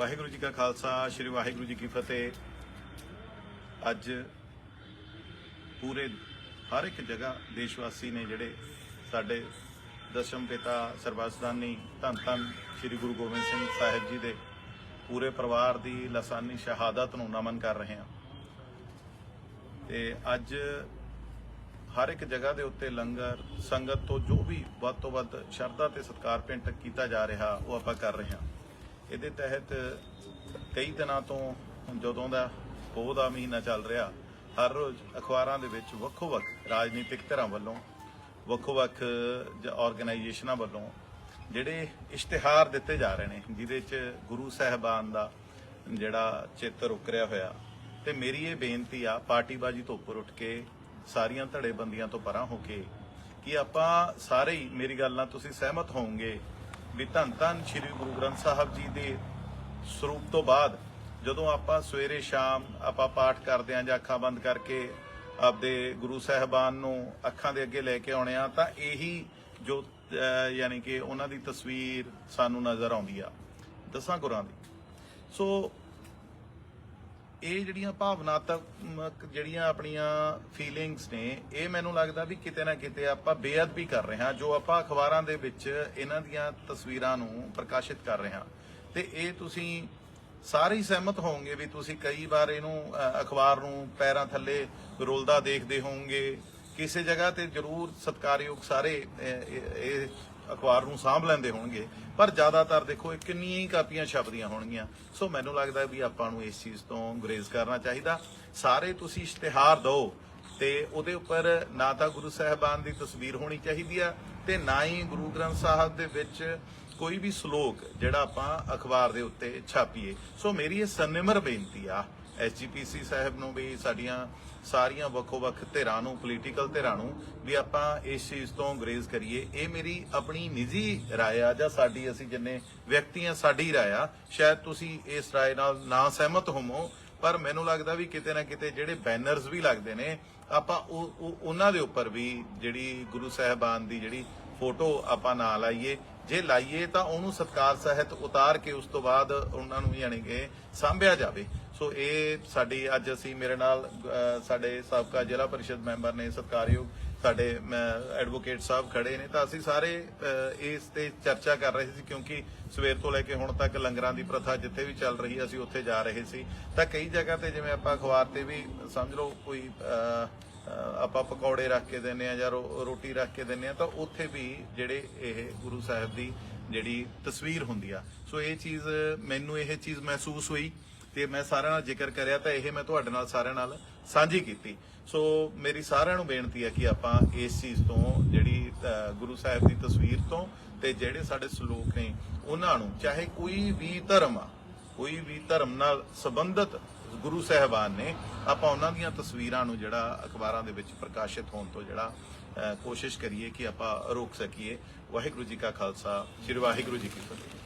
ਵਾਹਿਗੁਰੂ ਜੀ ਕਾ ਖਾਲਸਾ, ਸ੍ਰੀ ਵਾਹਿਗੁਰੂ ਜੀ ਕੀ ਫਤਿਹ। ਅੱਜ ਪੂਰੇ ਹਰ ਇੱਕ ਜਗ੍ਹਾ ਦੇਸ਼ ਵਾਸੀ ਨੇ ਜਿਹੜੇ ਸਾਡੇ ਦਸ਼ਮ ਪਿਤਾ ਸਰਬਸਦਾਨੀ ਧੰਨ ਧੰਨ ਸ੍ਰੀ ਗੁਰੂ ਗੋਬਿੰਦ ਸਿੰਘ ਸਾਹਿਬ ਜੀ ਦੇ ਪੂਰੇ ਪਰਿਵਾਰ ਦੀ ਲਸਾਨੀ ਸ਼ਹਾਦਤ ਨੂੰ ਨਮਨ ਕਰ ਰਹੇ ਹਾਂ। ਤੇ ਅੱਜ ਹਰ ਇੱਕ ਜਗ੍ਹਾ ਦੇ ਉੱਤੇ ਲੰਗਰ, ਸੰਗਤ ਤੋਂ ਜੋ ਵੀ ਵੱਧ ਤੋਂ ਵੱਧ ਸ਼ਰਧਾ ਤੇ ਸਤਿਕਾਰ ਪਿੰਟ ਕੀਤਾ ਜਾ ਰਿਹਾ, ਉਹ ਆਪਾਂ ਕਰ ਰਹੇ ਹਾਂ। ਇਹਦੇ ਤਹਿਤ ਕਈ ਦਿਨਾਂ ਤੋਂ ਜਦੋਂ ਦਾ ਪੋਹ ਦਾ ਮਹੀਨਾ ਚੱਲ ਰਿਹਾ, ਹਰ ਰੋਜ਼ ਅਖਬਾਰਾਂ ਦੇ ਵਿੱਚ ਵੱਖੋ-ਵੱਖ ਰਾਜਨੀਤਿਕ ਧਿਰਾਂ ਵੱਲੋਂ, ਵੱਖੋ-ਵੱਖ ਆਰਗੇਨਾਈਜੇਸ਼ਨਾਂ ਵੱਲੋਂ ਜਿਹੜੇ ਇਸ਼ਤਿਹਾਰ ਦਿੱਤੇ ਜਾ ਰਹੇ ਨੇ, ਜਿਹਦੇ 'ਚ ਗੁਰੂ ਸਾਹਿਬਾਨ ਦਾ ਜਿਹੜਾ ਚਿੱਤਰ ਉਕਰਿਆ ਹੋਇਆ, ਤੇ ਮੇਰੀ ਇਹ ਬੇਨਤੀ ਆ, ਪਾਰਟੀਬਾਜ਼ੀ ਤੋਂ ਉੱਪਰ ਉੱਠ ਕੇ ਸਾਰੀਆਂ ਧੜੇਬੰਦੀਆਂ ਤੋਂ ਪਰਾਂ ਹੋ ਕੇ, ਕਿ ਆਪਾਂ ਸਾਰੇ ਹੀ ਮੇਰੀ ਗੱਲ ਨਾਲ ਤੁਸੀਂ ਸਹਿਮਤ ਹੋਵੋਗੇ ਵੀ ਧੰਨ ਧੰਨ ਸ੍ਰੀ ਗੁਰੂ ਗ੍ਰੰਥ ਸਾਹਿਬ ਜੀ ਦੇ ਸਰੂਪ ਤੋਂ ਬਾਅਦ ਜਦੋਂ ਆਪਾਂ ਸਵੇਰੇ ਸ਼ਾਮ ਆਪਾਂ ਪਾਠ ਕਰਦੇ ਆਂ ਜਾਂ ਅੱਖਾਂ ਬੰਦ ਕਰਕੇ ਆਪਦੇ ਗੁਰੂ ਸਾਹਿਬਾਨ ਨੂੰ ਅੱਖਾਂ ਦੇ ਅੱਗੇ ਲੈ ਕੇ ਆਉਣੇ ਆ ਤਾਂ ਇਹੀ ਜੋ ਯਾਨੀ ਕਿ ਉਹਨਾਂ ਦੀ ਤਸਵੀਰ ਸਾਨੂੰ ਨਜ਼ਰ ਆਉਂਦੀ ਆ ਦਸਾਂ ਗੁਰਾਂ ਦੀ। ਸੋ ਇਹ ਜਿਹੜੀਆਂ ਭਾਵਨਾਤਮਕ, ਜਿਹੜੀਆਂ ਆਪਣੀਆਂ ਫੀਲਿੰਗਸ ਨੇ, ਇਹ ਮੈਨੂੰ ਲੱਗਦਾ ਵੀ ਕਿਤੇ ਨਾ ਕਿਤੇ ਆਪਾਂ ਬੇਅਦਬੀ ਕਰ ਰਹੇ ਹਾਂ, ਜੋ ਆਪਾਂ ਅਖਬਾਰਾਂ ਦੇ ਵਿੱਚ ਇਹਨਾਂ ਦੀਆਂ ਤਸਵੀਰਾਂ ਨੂੰ ਪ੍ਰਕਾਸ਼ਿਤ ਕਰ ਰਹੇ ਹਾਂ। ਤੇ ਇਹ ਤੁਸੀਂ ਸਾਰੇ ਹੀ ਸਹਿਮਤ ਹੋਵੋਗੇ ਵੀ ਤੁਸੀਂ ਕਈ ਵਾਰ ਇਹਨੂੰ ਅਖਬਾਰ ਨੂੰ ਪੈਰਾਂ ਥੱਲੇ ਰੋਲਦਾ ਦੇਖਦੇ ਹੋਵੋਗੇ। ਕਿਸੇ ਜਗ੍ਹਾ ਤੇ ਜ਼ਰੂਰ ਸਤਕਾਰਯੋਗ ਸਾਰੇ ਇਹ ਅਖਬਾਰ ਨੂੰ ਸਾਂਭ ਲੈਂਦੇ ਹੋਣਗੇ, ਪਰ ਜ਼ਿਆਦਾਤਰ ਦੇਖੋ ਇਹ ਕਿੰਨੀਆਂ ਹੀ ਕਾਪੀਆਂ ਛਪਦੀਆਂ ਹੋਣਗੀਆਂ। ਸੋ ਮੈਨੂੰ ਲੱਗਦਾ ਵੀ ਆਪਾਂ ਨੂੰ ਇਸ ਚੀਜ਼ ਤੋਂ ਗੁਰੇਜ਼ ਕਰਨਾ ਚਾਹੀਦਾ। ਸਾਰੇ ਤੁਸੀਂ ਇਸ਼ਤਿਹਾਰ ਦਿਓ ਤੇ ਉਹਦੇ ਉੱਪਰ ਨਾ ਤਾਂ ਗੁਰੂ ਸਾਹਿਬਾਨ ਦੀ ਤਸਵੀਰ ਹੋਣੀ ਚਾਹੀਦੀ ਆ ਤੇ ਨਾ ਹੀ ਗੁਰੂ ਗ੍ਰੰਥ ਸਾਹਿਬ ਦੇ ਵਿੱਚ ਕੋਈ ਵੀ ਸ਼ਲੋਕ ਜਿਹੜਾ ਆਪਾਂ ਅਖਬਾਰ ਦੇ ਉੱਤੇ ਛਾਪੀਏ। ਸੋ ਮੇਰੀ ਇਹ ਸੰਨਿਮਰ ਬੇਨਤੀ ਆ ਐਸਜੀਪੀਸੀ ਸਾਹਿਬ ਨੂੰ ਵੀ ਸਾਡੀਆਂ ਸਾਰੀਆਂ ਵੱਖੋ-ਵੱਖ ਧਿਰਾਂ ਨੂੰ ਪੋਲੀਟੀਕਲ ਧਿਰਾਂ ਨੂੰ ਵੀ ਆਪਾਂ ਇਸ ਚੀਜ਼ ਤੋਂ ਗਰੇਜ਼ ਕਰੀਏ ਇਹ ਮੇਰੀ ਆਪਣੀ ਨਿੱਜੀ رائے ਆ ਜਾਂ ਸਾਡੀ ਅਸੀਂ ਜਿੰਨੇ ਵਿਅਕਤੀ ਆ ਸਾਡੀ رائے ਆ ਸ਼ਾਇਦ ਤੁਸੀਂ ਇਸ رائے ਨਾਲ ਨਾ ਸਹਿਮਤ ਹੋਵੋ ਪਰ ਮੈਨੂੰ ਲੱਗਦਾ ਵੀ ਕਿਤੇ ਨਾ ਕਿਤੇ ਜਿਹੜੇ ਬੈਨਰਸ ਵੀ ਲੱਗਦੇ ਨੇ ਆਪਾਂ ਉਹ ਉਹ- ਉਹਨਾਂ ਦੇ ਉੱਪਰ ਵੀ ਜਿਹੜੀ ਗੁਰੂ ਸਾਹਿਬਾਨ ਦੀ ਜਿਹੜੀ ਫੋਟੋ ਆਪਾਂ ਨਾ ਲਾਈਏ ਜੇ ਲਾਈਏ ਤਾਂ ਉਹਨੂੰ ਸਤਕਾਰ ਸਹਿਤ ਉਤਾਰ ਕੇ ਉਸ ਤੋਂ ਬਾਅਦ ਉਹਨਾਂ ਨੂੰ ਯਾਨੀ ਕਿ ਸਾਂਭਿਆ ਜਾਵੇ। ਸੋ ਇਹ ਸਾਡੀ ਅੱਜ ਅਸੀਂ ਮੇਰੇ ਨਾਲ ਸਾਡੇ ਸਾਬਕਾ ਜ਼ਿਲ੍ਹਾ ਪਰਿਸ਼ਦ ਮੈਂਬਰ ਨੇ ਸਤਕਾਰਯੋਗ ਸਾਡੇ ਐਡਵੋਕੇਟ ਸਾਹਿਬ ਖੜੇ ਨੇ। ਤਾਂ ਅਸੀਂ ਸਾਰੇ ਇਸ ਤੇ ਚਰਚਾ ਕਰ ਰਹੇ ਸੀ ਕਿਉਂਕਿ ਸਵੇਰ ਤੋਂ ਲੈ ਕੇ ਹੁਣ ਤੱਕ ਲੰਗਰਾਂ ਦੀ ਪ੍ਰਥਾ ਜਿੱਥੇ ਵੀ ਚੱਲ ਰਹੀ, ਅਸੀਂ ਉੱਥੇ ਜਾ ਰਹੇ ਸੀ। ਤਾਂ ਕਈ ਜਗ੍ਹਾ ਤੇ ਜਿਵੇਂ ਆਪਾਂ ਅਖਬਾਰ ਤੇ ਵੀ ਸਮਝ ਲਓ ਕੋਈ ਆਪਾਂ ਪਕੌੜੇ ਰੱਖ ਕੇ ਦਿੰਨੇ ਆ ਜਾਂ ਰੋਟੀ ਰੱਖ ਕੇ ਦਿੰਨੇ ਆ ਤਾਂ ਉੱਥੇ ਵੀ ਜਿਹੜੇ ਇਹ ਗੁਰੂ ਸਾਹਿਬ ਦੀ ਜਿਹੜੀ ਤਸਵੀਰ ਹੁੰਦੀ ਆ। ਸੋ ਇਹ ਚੀਜ਼ ਮੈਨੂੰ ਇਹ ਚੀਜ਼ ਮਹਿਸੂਸ ਹੋਈ ਤੇ ਮੈਂ ਸਾਰਿਆਂ ਨਾਲ ਜ਼ਿਕਰ ਕਰਿਆ ਤਾਂ ਇਹ ਮੈਂ ਤੁਹਾਡੇ ਨਾਲ ਸਾਰਿਆਂ ਨਾਲ ਸਾਂਝੀ ਕੀਤੀ। ਸੋ ਮੇਰੀ ਸਾਰਿਆਂ ਨੂੰ ਬੇਨਤੀ ਹੈ ਕਿ ਆਪਾਂ ਇਸ ਚੀਜ਼ ਤੋਂ ਜਿਹੜੀ ਗੁਰੂ ਸਾਹਿਬ ਦੀ ਤਸਵੀਰ ਤੋਂ ਤੇ ਜਿਹੜੇ ਸਾਡੇ ਸਲੂਕ ਨੇ, ਉਹਨਾਂ ਨੂੰ ਚਾਹੇ ਕੋਈ ਵੀ ਧਰਮ ਆ, ਕੋਈ ਵੀ ਧਰਮ ਨਾਲ ਸੰਬੰਧਿਤ ਗੁਰੂ ਸਾਹਿਬਾਨ ਨੇ, ਆਪਾਂ ਉਹਨਾਂ ਦੀਆਂ ਤਸਵੀਰਾਂ ਨੂੰ ਜਿਹੜਾ ਅਖਬਾਰਾਂ ਦੇ ਵਿੱਚ ਪ੍ਰਕਾਸ਼ਿਤ ਹੋਣ ਤੋਂ ਜਿਹੜਾ ਕੋਸ਼ਿਸ਼ ਕਰੀਏ ਕਿ ਆਪਾਂ ਰੋਕ ਸਕੀਏ। ਵਾਹਿਗੁਰੂ ਜੀ ਕਾ ਖਾਲਸਾ, ਸ੍ਰੀ ਵਾਹਿਗੁਰੂ ਜੀ ਕੀ ਫਤਿਹ।